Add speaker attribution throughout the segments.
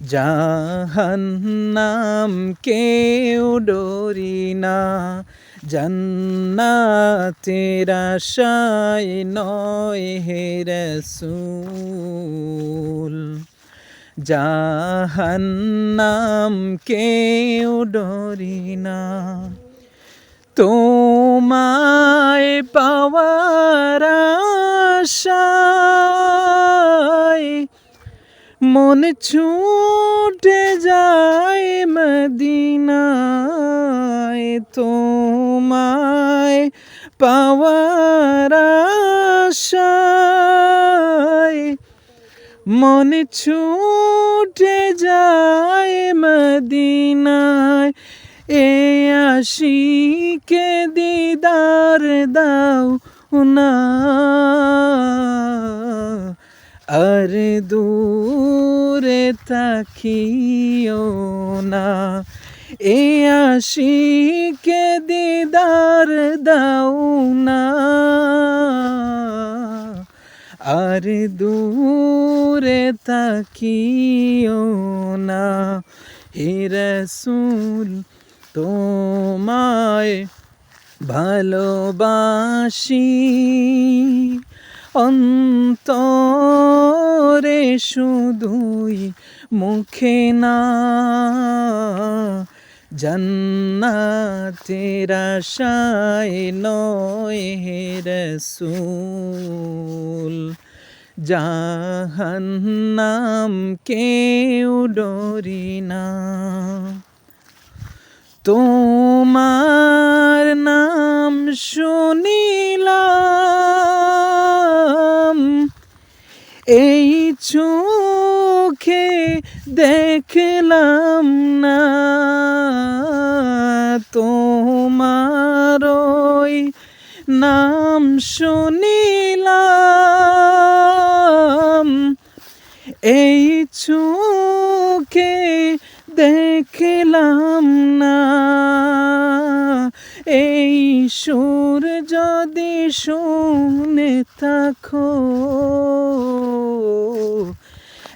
Speaker 1: জাহান্নাম কেউ ডরি না। জন্নাতের আশায় নয় হে রসুল। জাহান্নাম কেউ ডরি না। তোমায় পাওয়ার আশায় মন ছুটে যায় মদিনায় তোমায় পাওয়ার আশায়। মন ছুটে যায় মদিনায়, এ আশিকে দিদার দাও না। আর দূরে তাকিও না। এ আশিকে দিদার দাও না। আর দূরে তাকিও না। হে রসুল, তোমায় ভালোবাসি। অন্তরে শুধুই মুখে না, জন্নাতের আশায় নয় হে রসুল জাহান্নাম কেউ ডরি না। তোমার নাম শুনিলাম এই চোখে দেখলাম না তোমার নাম শুনিলাম। এই চোখে দেখলাম না। এই সুর যদি শুনে থাকো।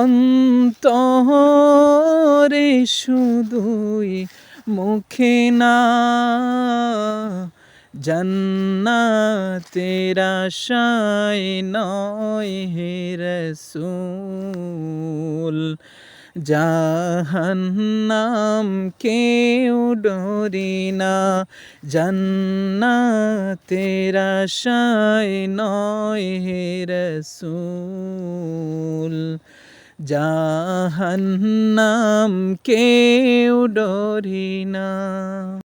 Speaker 1: অন্তরে শুধুই মুখে না, জন্নাতের আশায় নয় হে রসুল, জাহান্নাম কেউ ডরি না, জন্নাতের আশায় নয় হে রসুল। জাহান্নাম কেউ ডরি না।